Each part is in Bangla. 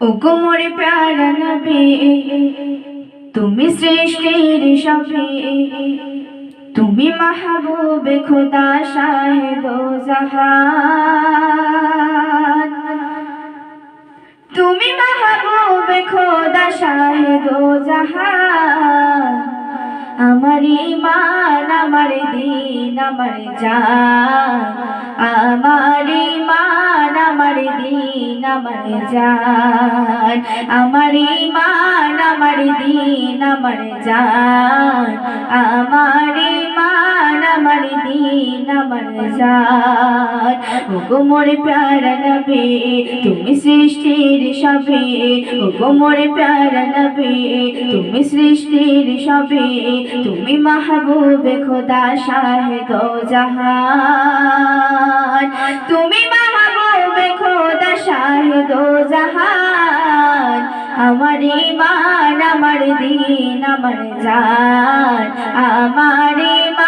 ও কোমরে প্যারা নবী, তুমি সৃষ্টির সবে তুমি মাহবুবে খোদা শাহেদ জাহান। তুমি মাহবুবে খোদা শাহেদ জাহান। আমার ইমান আমার দিন, আমার জান। আমার ইমান আমার দিন, আমার জান। আমার ইমান আমার দিন, আমার জান। আমার ইমান আমার দিন, আমার জান। ওগো মোরে প্যারা নবী, তুমি সৃষ্টির সবে ওগো মোরে প্যারা নবী তুমি সৃষ্টির সবে তুমি মাহবুবে খোদা শাহেদ জাহান তুমি মাহবুবে খোদা শাহেদ জাহান আমার ইমান আমার দিন, আমার জান। আমার ইমান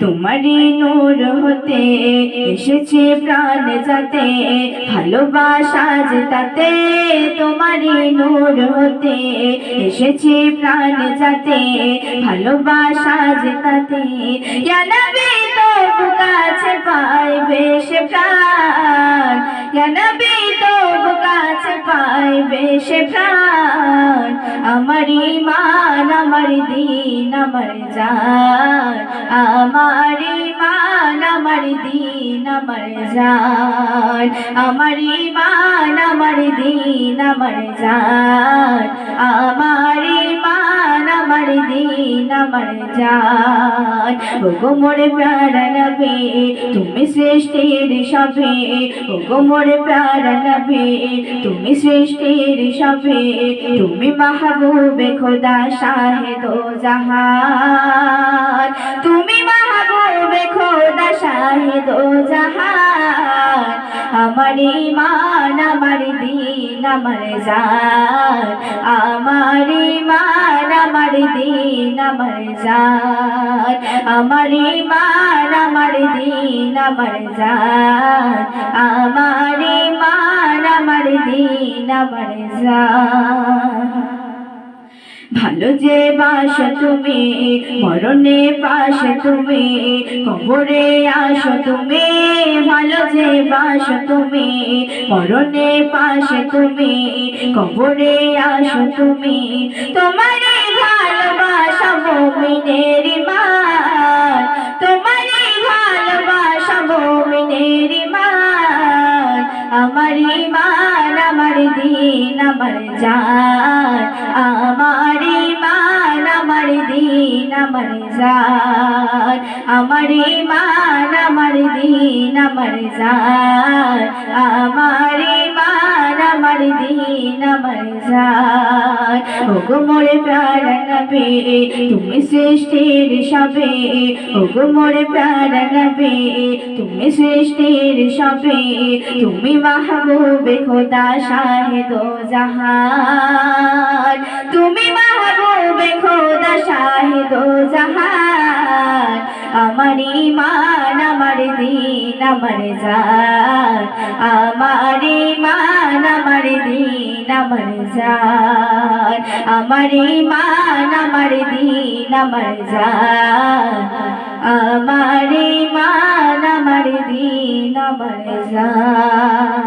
তোমারই নূর হতে এসেছে প্রাণ যাতে, ভালোবাসা তাতে। তোমারই নূর হতে এসেছে প্রাণ যাতে, ভালোবাসা তাতে। ইয়া নবী তো কাছে পাইবে সে প্রাণ, ইয়া নবী তো কাছে পাইবে সে প্রাণ। আমার ইমান আমার দিন, আমার ইমান আমার দিন, আমার জান। আমার ইমান আমার দিন, আমার জান। আমার ইমান আমার দিন, আমার জান। ওগো মোরে প্যারা নবী, তুমি সৃষ্টির সবে ওগো মোরে প্যারা নবী, তুমি সৃষ্টির সবে তুমি মাহবুবে খোদা শাহেদ জাহান তুমি খোদা শাহেদ জাহান, আমার ইমান আমার দিন, আমার জান। আমার ইমান আমার দিন, আমার জান। আমার ইমান আমার দিন, আমার জান। আমার ইমান আমার দিন, আমার জান। ভালো যে বাস তুমি, মরণে পাশ তুমি, কবরে আসো তুমি, ভালো যে বাস তুমি, মরণে পাশ তুমি, কবরে আসো তুমি। তোমার ভালোবাসা মোমিনের মান তোমার ভালোবাসা মোমিনের মান আমার আমার দিন আমার জান আমার ইমান আমার দিন আমার জান আমার ইমান আমার দিন আমার জান আমার আমার নবী তুমি প্যারা নবী তুমি তুমি মাহবুবে খোদা শাহেদ জাহান। তুমি মাহবুবে খোদা শাহেদ জাহান। আমার ইমান আমার দিন আমার জান আমার ইমান আমার দিন আমার জান আমার ইমান আমার দিন আমার জান আমার ইমান আমার দিন আমার জান